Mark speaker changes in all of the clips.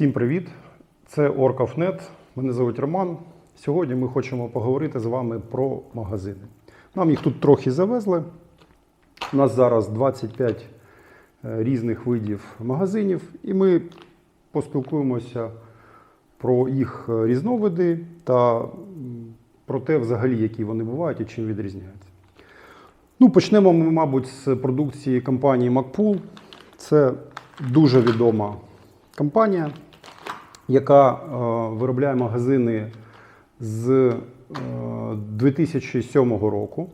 Speaker 1: Всім привіт! Це Orcofnet. Мене звуть Роман. Сьогодні ми хочемо поговорити з вами про магазини. Нам їх тут трохи завезли. У нас зараз 25 е, різних видів магазинів, і ми поспілкуємося про їх е, різновиди та про те, взагалі, які вони бувають і чим відрізняються. Ну, почнемо ми, мабуть, з продукції компанії MacPool. Це дуже відома компанія, яка е, виробляє магазини з е, 2007 року.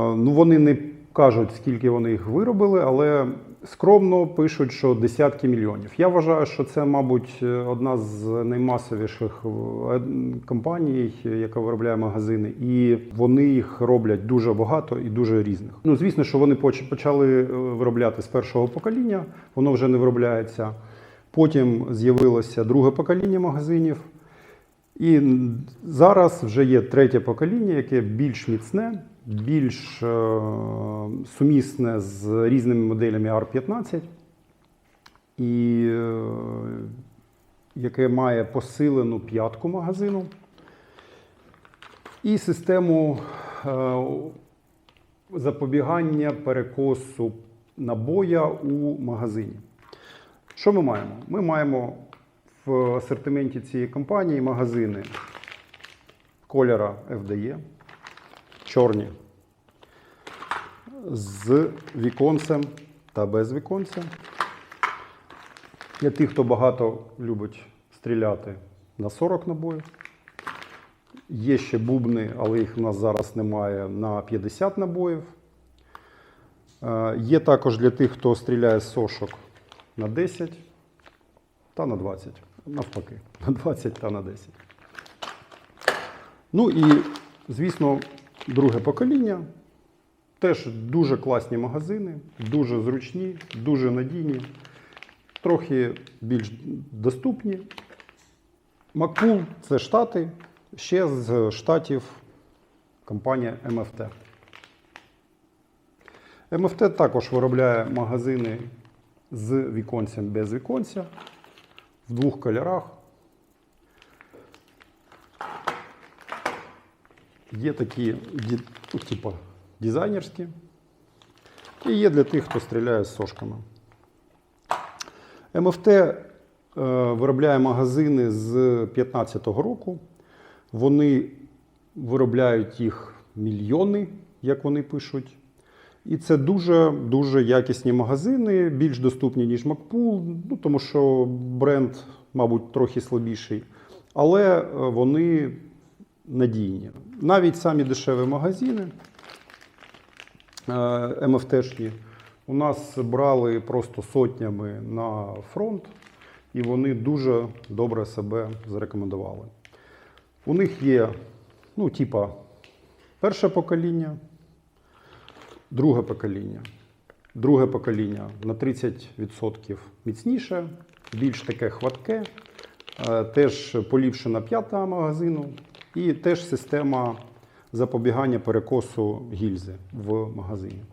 Speaker 1: Е, Ну, вони не кажуть, скільки вони їх виробили, але скромно пишуть, що десятки мільйонів. Я вважаю, що це, мабуть, одна з наймасовіших е, компаній, яка виробляє магазини, і вони їх роблять дуже багато і дуже різних. Ну, звісно, що вони поч- почали е, виробляти з першого покоління, воно вже не виробляється. Потім з'явилося друге покоління магазинів. І зараз вже є третє покоління, яке більш міцне, більш е, сумісне з різними моделями R15, і е, яке має посилену п'ятку магазину і систему е, запобігання перекосу набоя у магазині. Що ми маємо? Ми маємо в асортименті цієї компанії магазини кольора FDE, чорні, з віконцем та без віконця. Для тих, хто багато любить стріляти на 40 набоїв. Є ще бубни, але їх у нас зараз немає на 50 набоїв. Е, Є також для тих, хто стріляє з сошок на 10 та на 20. Навпаки, на 20 та на 10. Ну і, звісно, друге покоління. Теж дуже класні магазини, дуже зручні, дуже надійні, трохи більш доступні. Макпул це Штати, ще з штатів компанія МФТ. МФТ також виробляє магазини з віконцем без віконця в двох кольорах. Є такі типу, дизайнерські. І є для тих, хто стріляє з сошками. МФТ е, виробляє магазини з 2015 року. Вони виробляють їх мільйони, як вони пишуть. І це дуже дуже якісні магазини, більш доступні, ніж MacPool, ну, тому що бренд, мабуть, трохи слабіший. Але е, вони надійні. Навіть самі дешеві магазини е, МФТшні у нас брали просто сотнями на фронт, і вони дуже добре себе зарекомендували. У них є, ну, типа, перше покоління, друге покоління. Друге покоління на 30% міцніше, більш таке хватке, е, теж поліпшена п'ята магазину і теж система запобігання перекосу гільзи в магазині.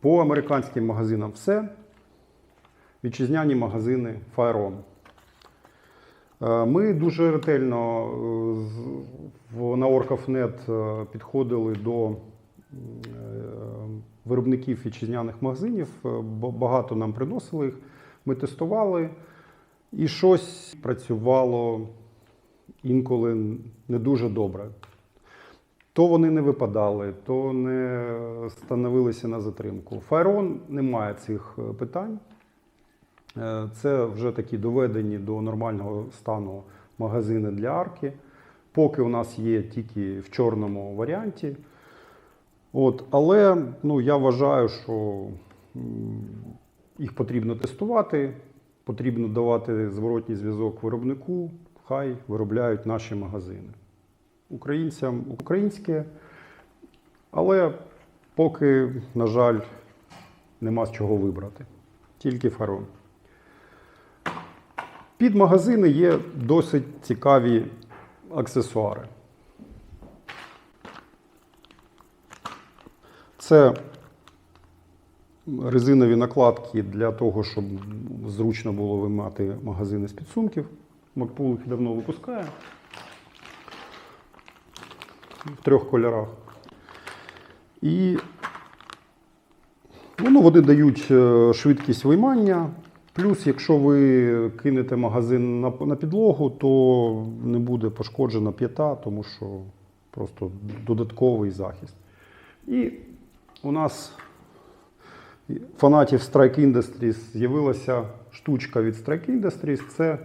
Speaker 1: По американським магазинам все. Вітчизняні магазини Fireon. Е, Ми дуже ретельно е, на Orcofnet е, підходили до виробників вітчизняних магазинів. Багато нам приносили їх. Ми тестували, і щось працювало інколи не дуже добре. То вони не випадали, то не становилися на затримку. Файрон не має цих питань. Е, Це вже такі доведені до нормального стану магазини для арки. Поки у нас є тільки в чорному варіанті. От, але ну, я вважаю, що їх потрібно тестувати, потрібно давати зворотній зв'язок виробнику, хай виробляють наші магазини. Українцям українське, але поки, на жаль, нема з чого вибрати. Тільки фарон. Під магазини є досить цікаві аксесуари. Це резинові накладки для того, щоб зручно було виймати магазини з підсумків. Макпул їх давно випускає в трьох кольорах. І ну, вони дають е, швидкість виймання. Плюс, якщо ви кинете магазин на, підлогу, то не буде пошкоджена п'ята, тому що просто додатковий захист. І у нас фанатів Strike Industries з'явилася штучка від Strike Industries. Це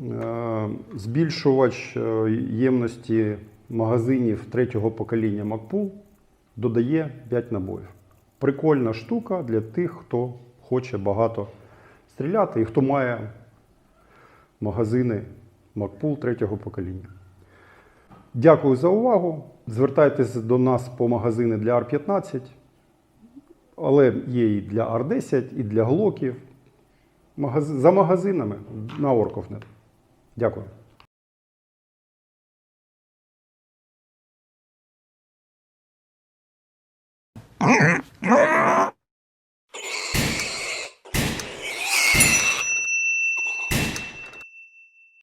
Speaker 1: е, збільшувач е, ємності магазинів третього покоління MacPool додає 5 набоїв. Прикольна штука для тих, хто хоче багато стріляти і хто має магазини MacPool третього покоління. Дякую за увагу. Звертайтесь до нас по магазини для R15, але є і для R10, і для глоків. За магазинами на Orkovnet. Дякую.